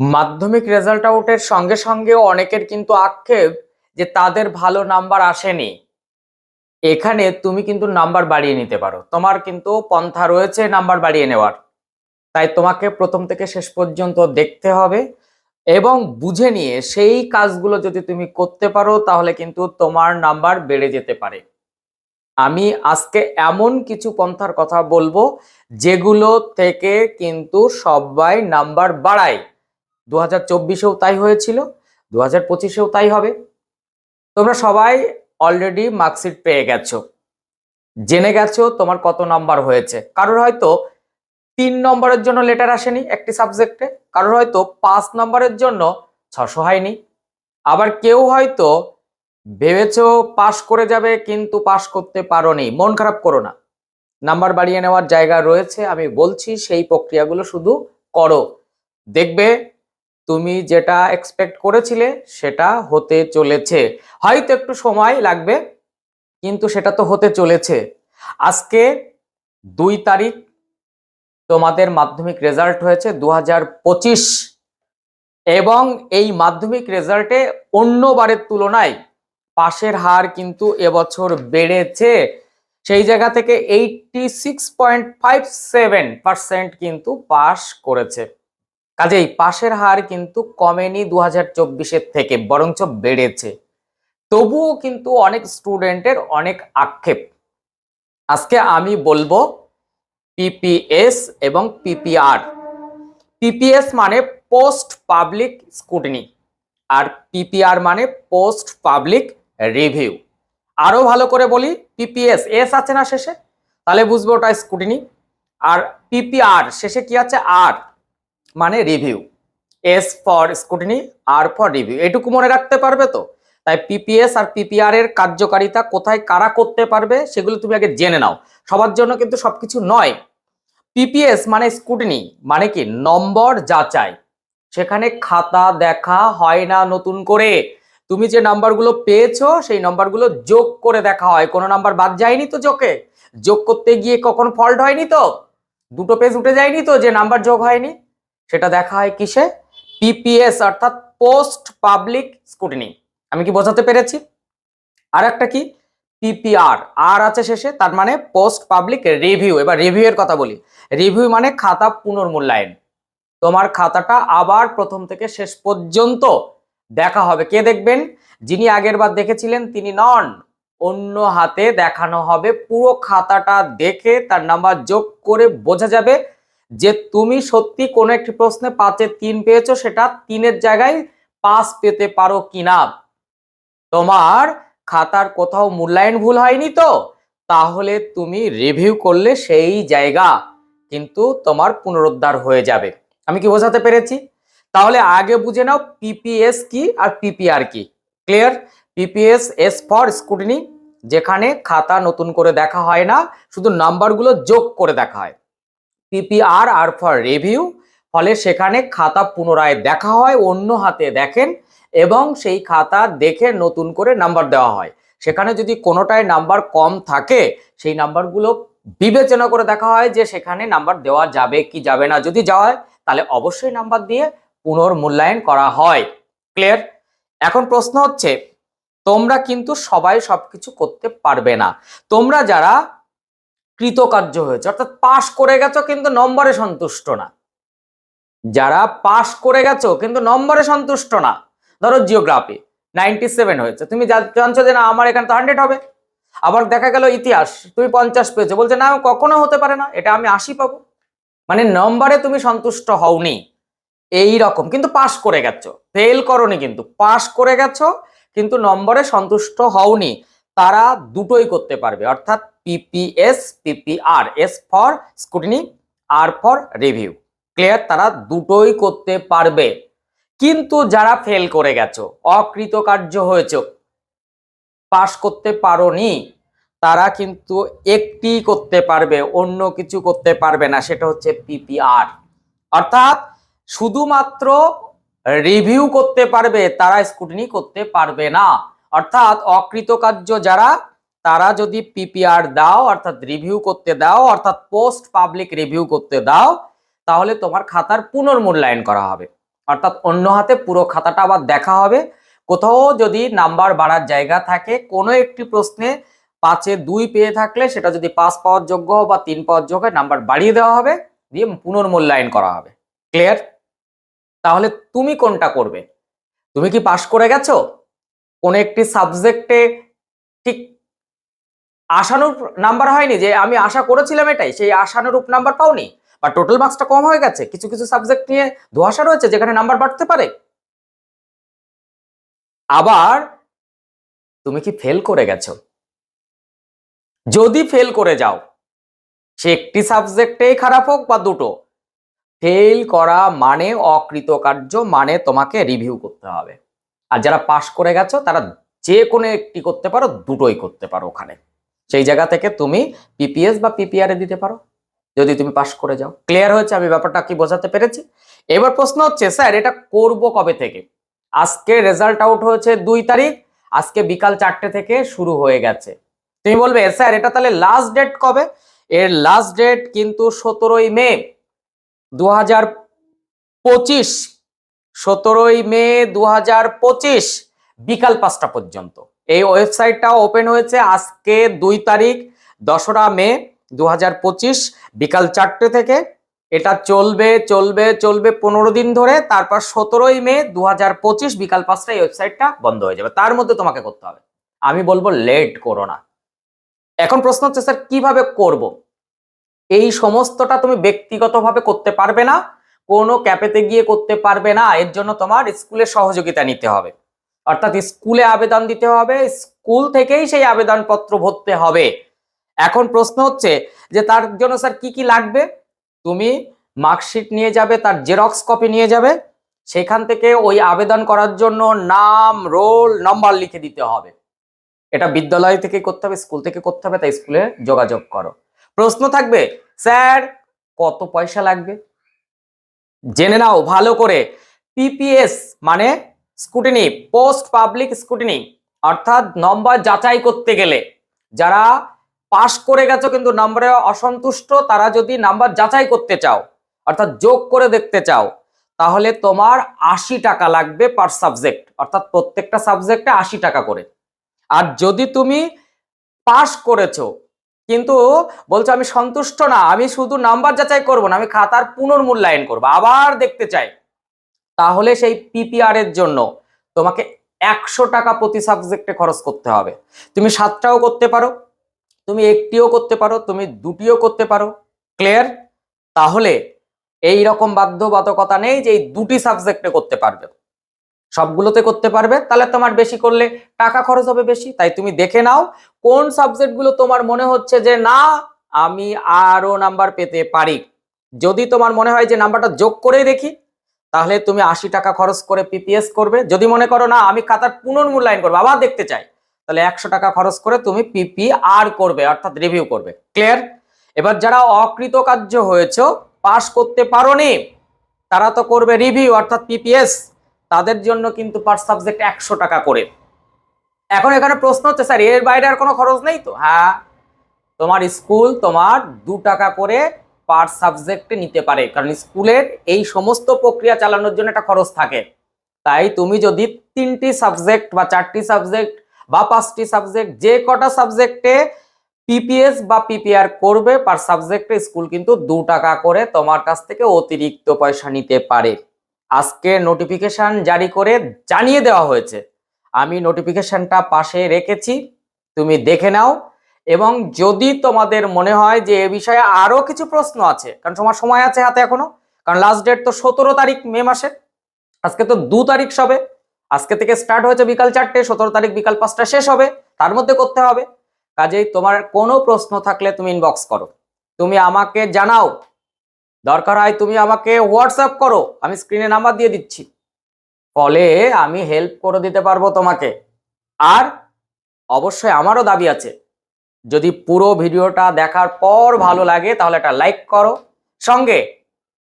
মাধ্যমিক রেজাল্ট আউটের সঙ্গে সঙ্গে অনেকের কিন্তু আক্ষেপ যে তাদের ভালো নাম্বার আসেনি। এখানে তুমি কিন্তু নাম্বার বাড়িয়ে নিতে পারো। তোমার কিন্তু পন্থা রয়েছে নাম্বার বাড়িয়ে নেওয়ার। তাই তোমাকে প্রথম থেকে শেষ পর্যন্ত দেখতে হবে এবং বুঝে নিয়ে সেই কাজগুলো যদি তুমি করতে পারো, তাহলে কিন্তু তোমার নাম্বার বেড়ে যেতে পারে। আমি আজকে এমন কিছু পন্থার কথা বলব, যেগুলো থেকে কিন্তু সবাই নাম্বার বাড়ায়। দু হাজার চব্বিশেও তাই হয়েছিল দু হাজার পঁচিশেও তাই হবে। তোমরা সবাই অলরেডি মার্কশিট পেয়ে গেছো। জেনে গেছো তোমার কত নাম্বার হয়েছে। কারোর হয়তো তিন নম্বরের জন্য লেটার আসেনি একটি সাবজেক্টে কারোর হয়তো পাঁচ নম্বরের জন্য ছশো হয়নি। আবার কেউ হয়তো ভেবেছো পাশ করে যাবে কিন্তু পাশ করতে পারোনি, মন খারাপ করো না। নাম্বার বাড়িয়ে নেওয়ার জায়গা রয়েছে, আমি বলছি সেই প্রক্রিয়াগুলো শুধু করো। দেখবে তুমি যেটা এক্সপেক্ট করেছিলে সেটা হতে চলেছে। হয়তো একটু সময় লাগবে, কিন্তু সেটা তো হতে চলেছে। আজকে দুই তারিখ তোমাদের মাধ্যমিক রেজাল্ট হয়েছে দু হাজার পঁচিশ এবং এই মাধ্যমিক রেজাল্টে অন্যবারের তুলনায় পাশের হার কিন্তু এবছর বেড়েছে। সেই জায়গা থেকে eighty six point five seven percent কিন্তু পাশ করেছে। কাজেই পাশের হার কিন্তু কমেনি দু হাজার চব্বিশের থেকে, বরঞ্চ বেড়েছে। তবুও কিন্তু অনেক স্টুডেন্টের অনেক আক্ষেপ। আজকে আমি বলব পিপিএস এবং পিপিআর পিপিএস মানে পোস্ট পাবলিক স্কুটনি আর পিপিআর মানে পোস্ট পাবলিক রিভিউ আরও ভালো করে বলি পিপিএস এস আছে না শেষে? তাহলে বুঝব ওটা স্কুটিনি আর পিপিআর শেষে কি আছে? আর মানে review S for scrutiny R for review এটুকু মনে রাখতে পারবে তো? তাই পিপিএস আর পিপিআর এর কার্যকারিতা কোথায় কারা করতে পারবে সেগুলো তুমি আগে জেনে নাও। সবার জন্য কিন্তু সবকিছু নয়। পিপিএস মানে স্কুটিনি মানে কি? নম্বর যাচাই। সেখানে খাতা দেখা হয় না নতুন করে। তুমি যে নাম্বারগুলো পেয়েছ, সেই নাম্বারগুলো যোগ করে দেখা হয়। কোনো নাম্বার বাদ যায়নি তো যোগে? যোগ করতে গিয়ে কখনো ফল্ট হয়নি তো? দুটো পেজ উঠে যায়নি তো যে নাম্বার যোগ হয়নি? সেটা দেখা হয় কিসে? পিপিএস অর্থাৎ পোস্ট পাবলিক স্কুটিনি আমি কি বোঝাতে পেরেছি? আর একটা কি পিপিআর আর আছে শেষে, তার মানে পোস্ট পাবলিক রিভিউ এবার রিভিউ এর কথা বলি। রিভিউ মানে খাতা পুনর্মূল্যায়ন। তোমার খাতাটা আবার প্রথম থেকে শেষ পর্যন্ত দেখা হবে। কে দেখবেন? যিনি আগের বার দেখেছিলেন, তিনি নন। অন্য হাতে দেখানো হবে। পুরো খাতাটা দেখে তার নাম্বার যোগ করে বোঝা যাবে যে তুমি সত্যি কোনো একটি প্রশ্নে পাঁচে তিন পেয়েছ, সেটা তিনের জায়গায় পাস পেতে পারো কিনা? তোমার খাতার কোথাও মূল্যায়ন ভুল হয়নি তো? তাহলে তুমি রিভিউ করলে সেই জায়গা, কিন্তু তোমার পুনরুদ্ধার হয়ে যাবে। আমি কি বোঝাতে পেরেছি? তাহলে আগে বুঝে নাও পিপিএস কি আর পিপিআর কি। Clear PPS S for scrutiny যেখানে খাতা নতুন করে দেখা হয় না, শুধু নাম্বারগুলো যোগ করে দেখা হয়। পিপিআর আর ফর রিভিউ ফলে সেখানে খাতা পুনরায় দেখা হয়, অন্য হাতে দেখেন এবং সেই খাতা দেখে নতুন করে নাম্বার দেওয়া হয়। সেখানে যদি কোনোটায় নাম্বার কম থাকে, সেই নাম্বারগুলো বিবেচনা করে দেখা হয় যে সেখানে নাম্বার দেওয়া যাবে কি যাবে না। যদি যাওয়া হয়, তাহলে অবশ্যই নাম্বার দিয়ে পুনর্মূল্যায়ন করা হয়। ক্লিয়ার এখন প্রশ্ন হচ্ছে, তোমরা কিন্তু সবাই সবকিছু করতে পারবে না। তোমরা যারা কৃতকার্য হয়েছে। অর্থাৎ পাশ করে গেছো কিন্তু নম্বরে সন্তুষ্ট না। যারা পাশ করে গেছো কিন্তু নম্বরে সন্তুষ্ট না। ধরো জিওগ্রাফি নাইনটি সেভেন হয়েছে। তুমি জানছো যে না, আমার এখানে তো হান্ড্রেড হবে। আবার দেখা গেল ইতিহাস, তুমি পঞ্চাশ পেয়েছ। বলছে, না, কখনো হতে পারে না। এটা আমি আশি পাবো। মানে নম্বরে তুমি সন্তুষ্ট হওনি। এই রকম। কিন্তু পাশ করে গেছো। ফেল করনি কিন্তু। পাশ করে গেছো, কিন্তু নম্বরে সন্তুষ্ট হওনি। তারা দুটোই করতে পারবে। অর্থাৎ PPS PPR S for scrutiny R for review clear তারা দুটোই করতে পারবে। কিন্তু যারা ফেল করে গেছো, অকৃতকার্য হয়েছে পাশ করতে পারোনি, তারা কিন্তু একটি করতে পারবে, অন্য কিছু করতে পারবে না, সেটা হচ্ছে পিপিআর অর্থাৎ শুধুমাত্র রিভিউ করতে পারবে, তারা স্কুটিনি করতে পারবে না। অর্থাৎ অকৃতকার্য যারা তারা যদি পিপিআর দাও, অর্থাৎ রিভিউ করতে দাও, অর্থাৎ পোস্ট পাবলিক রিভিউ করতে দাও, তাহলে তোমার খাতার পুনর্মূল্যায়ন করা হবে। অর্থাৎ অন্য হাতে পুরো খাতাটা আবার দেখা হবে। কোথাও যদি নাম্বার বাড়ার জায়গা থাকে, কোনো একটি প্রশ্নে পাঁচে দুই পেয়ে থাকলে সেটা যদি পাস পাওয়ার যোগ্য বা তিন পাওয়ার যোগ্য নাম্বার বাড়িয়ে দেওয়া হবে, দিয়ে পুনর্মূল্যায়ন করা হবে। ক্লিয়ার তাহলে তুমি কোনটা করবে? তুমি কি পাশ করে গেছো? কোন একটি সাবজেক্টে ঠিক আশানুরূপ নাম্বার হয়নি, যে আমি আশা করেছিলাম এটাই, সেই আশানুরূপ নাম্বার পাওনি। বা টোটাল মার্কসটা কম হয়ে গেছে। কিছু কিছু সাবজেক্ট নিয়ে ধোয়াশা রয়েছে, যেখানে নাম্বার বাড়তে পারে। আবার তুমি কি ফেল করে গেছো? যদি ফেল করে যাও, সে একটি সাবজেক্টেই খারাপ হোক বা দুটো ফেল করা মানে অকৃতকার্য মানে তোমাকে রিভিউ করতে হবে। আর যারা পাশ করে গেছো, তারা যে কোনো একটি করতে পারো, দুটোই করতে পারো ওখানে। সেই জায়গা থেকে তুমি পিপিএস বা পিপিআর এ দিতে পারো। যদি তুমি পাশ করে যাও। ক্লিয়ার হয়েছে? আমি ব্যাপারটা কি বোঝাতে পেরেছি? এবার প্রশ্ন হচ্ছে, স্যার, এটা করব কবে থেকে? আজকে রেজাল্ট আউট হয়েছে দুই তারিখ, আজকে বিকাল চারটে থেকে শুরু হয়ে গেছে। তুমি বলবে, স্যার, এটা তাহলে লাস্ট ডেট কবে? এর লাস্ট ডেট কিন্তু সতেরোই মে দু হাজার পঁচিশ। সতেরোই মে দু হাজার পঁচিশ, বিকাল পাঁচটা পর্যন্ত। এই ওয়েবসাইটটা ওপেন হয়েছে আজকে দুই তারিখ, দশরা মে দু হাজার পঁচিশ, বিকাল চারটে থেকে। এটা চলবে চলবে চলবে পনেরো দিন ধরে, তারপর সতেরোই মে দু হাজার পঁচিশ, বিকাল পাঁচটা এই ওয়েবসাইটটা বন্ধ হয়ে যাবে। তার মধ্যে তোমাকে করতে হবে। আমি বলব, লেট করো না। এখন প্রশ্ন হচ্ছে, স্যার, কীভাবে করব? এই সমস্তটা তুমি ব্যক্তিগতভাবে করতে পারবে না, কোনো ক্যাপেতে গিয়ে করতে পারবে না, এর জন্য তোমার স্কুলের সহযোগিতা নিতে হবে। অর্থাৎ স্কুলে আবেদন দিতে হবে, স্কুল থেকেই সেই আবেদনপত্র ভরতে হবে। এখন প্রশ্ন হচ্ছে যে তার জন্য স্যার কি কি লাগবে? তুমি মার্কশিট নিয়ে যাবে, তার জেরক্স কপি নিয়ে যাবে, সেখান থেকে ওই আবেদন করার জন্য নাম, রোল, নাম্বার লিখে দিতে হবে। এটা বিদ্যালয় থেকে করতে হবে, স্কুল থেকে করতে হবে, তাই স্কুলে যোগাযোগ করো। প্রশ্ন থাকবে, স্যার, কত পয়সা লাগবে? জেনে নাও, ভালো করে। পিপিএস মানে স্কুটিনি পোস্ট পাবলিক স্কুটিনি, অর্থাৎ নম্বর যাচাই করতে গেলে। যারা পাশ করে গেছো কিন্তু নম্বরে অসন্তুষ্ট, তারা যদি নাম্বার যাচাই করতে চাও, অর্থাৎ যোগ করে দেখতে চাও, তাহলে তোমার আশি টাকা লাগবে পার সাবজেক্ট অর্থাৎ প্রত্যেকটা সাবজেক্টে আশি টাকা করে। আর যদি তুমি পাশ করেছ, কিন্তু বলছো আমি সন্তুষ্ট না, আমি শুধু নাম্বার যাচাই করব না, আমি খাতার পুনর্মূল্যায়ন করব, আবার দেখতে চাই। তাহলে সেই পিপিআর এর জন্য তোমাকে একশো টাকা প্রতি সাবজেক্টে খরচ করতে হবে। তুমি সাতটাও করতে পারো, তুমি একটিও করতে পারো, তুমি দুটিও করতে পারো ক্লিয়ার তাহলে এই রকম বাধ্যবাধকতা নেই যে এই দুটি সাবজেক্টে করতে পারবে। সবগুলোতে করতে পারবে, তাহলে তোমার বেশি করলে টাকা খরচ হবে বেশি। তাই তুমি দেখে নাও কোন সাবজেক্টগুলো তোমার মনে হচ্ছে যে না, আমি আরও নাম্বার পেতে পারি। যদি তোমার মনে হয় যে নাম্বারটা যোগ করেই দেখি তাহলে তুমি আশি টাকা খরচ করে পিপিএস করবে। যদি মনে করো না, আমি খাতার পুনর্মূল্যায়ন করব, আবার দেখতে চাই, তাহলে একশো টাকা খরচ করে তুমি পিপি আর করবে, অর্থাৎ রিভিউ করবে। ক্লিয়ার এবার যারা অকৃতকার্য হয়েছে, পাস করতে পারোনি, তারা তো করবে রিভিউ অর্থাৎ পিপিএস তাদের জন্য কিন্তু পার সাবজেক্ট একশো টাকা করে। এখন এখানে প্রশ্ন হচ্ছে, স্যার, এর বাইরে আর কোনো খরচ নেই তো? হ্যাঁ তোমার স্কুল তোমার দু টাকা করে পার সাবজেক্টে নিতে পারে। কারণ স্কুলের এই সমস্ত প্রক্রিয়া চালানোর জন্য একটা খরচ থাকে। তাই তুমি যদি তিনটি সাবজেক্ট বা চারটি সাবজেক্ট বা পাঁচটি সাবজেক্ট যে কটা সাবজেক্টে পিপিএস বা পিপিআর করবে পার সাবজেক্টে স্কুল কিন্তু দু টাকা করে তোমার কাছ থেকে অতিরিক্ত পয়সা নিতে পারে। আজকে নোটিফিকেশান জারি করে জানিয়ে দেওয়া হয়েছে। আমি নোটিফিকেশনটা পাশে রেখেছি। তুমি দেখে নাও। এবং যদি তোমাদের মনে হয় যে এ বিষয়ে আরও কিছু প্রশ্ন আছে, কারণ তোমার সময় আছে হাতে এখনও, কারণ লাস্ট ডেট তো সতেরো তারিখ মে মাসের, আজকে তো দু তারিখ সবে, আজকে থেকে স্টার্ট হয়েছে বিকাল চারটে, সতেরো তারিখ বিকাল পাঁচটা শেষ হবে, তার মধ্যে করতে হবে। কাজেই তোমার কোনো প্রশ্ন থাকলে তুমি ইনবক্স করো। তুমি আমাকে জানাও। দরকার হয় তুমি আমাকে হোয়াটসঅ্যাপ করো। আমি স্ক্রিনে নাম্বার দিয়ে দিচ্ছি। ফলে আমি হেল্প করে দিতে পারব তোমাকে। আর অবশ্যই আমারও দাবি আছে। যদি পুরো ভিডিওটা দেখার পর ভালো লাগে, তাহলে একটা লাইক করো। সঙ্গে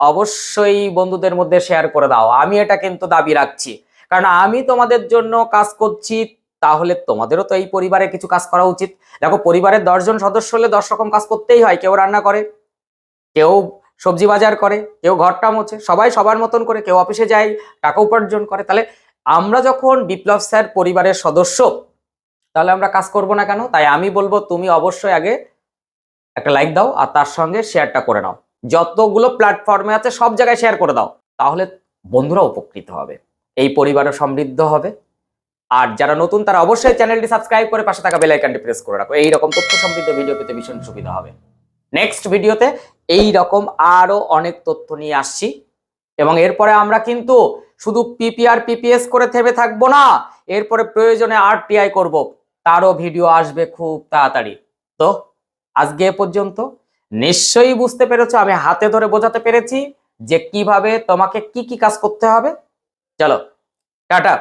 অবশ্যই বন্ধুদের মধ্যে শেয়ার করে দাও। আমি এটা কিন্তু দাবি রাখছি। কারণ আমি তোমাদের জন্য কাজ করছি, তাহলে তোমাদেরও তো এই পরিবারে কিছু কাজ করা উচিত। দেখো, পরিবারের দশজন সদস্য হলে দশ রকম কাজ করতেই হয়। কেউ রান্না করে, কেউ সবজি বাজার করে, কেউ ঘরটা মোছে। সবাই সবার মতন করে, কেউ অফিসে যায়, টাকা উপার্জন করে। তাহলে আমরা যখন বিপ্লব স্যার পরিবারের সদস্য তাহলে আমরা কাজ করব না কেন? তাই আমি বলব, তুমি অবশ্যই আগে একটা লাইক দাও আর তার সঙ্গে শেয়ারটা করে নাও। যতগুলো প্ল্যাটফর্মে আছে, সব জায়গায় শেয়ার করে দাও। তাহলে বন্ধুরা উপকৃত হবে। এই পরিবারও সমৃদ্ধ হবে। আর যারা নতুন, তারা অবশ্যই চ্যানেলটি সাবস্ক্রাইব করে পাশে থাকা বেল আইকনটি প্রেস করে রাখো। এইরকম তথ্য সমৃদ্ধ ভিডিও পেতে ভীষণ সুবিধা হবে। নেক্সট ভিডিওতে এই রকম আরও অনেক তথ্য নিয়ে আসছি। এবং এরপরে আমরা কিন্তু শুধু পিপিআর পিপিএস করে থেমে থাকব না। এরপরে প্রয়োজনে আর আরটিআই করব। তারও ভিডিও আসবে খুব তাড়াতাড়ি। তো আজকে এ পর্যন্ত নিশ্চয়ই বুঝতে পেরেছ, আমি হাতে ধরে বোঝাতে পেরেছি যে কীভাবে তোমাকে কি কি কাজ করতে হবে। চলো, টাটা।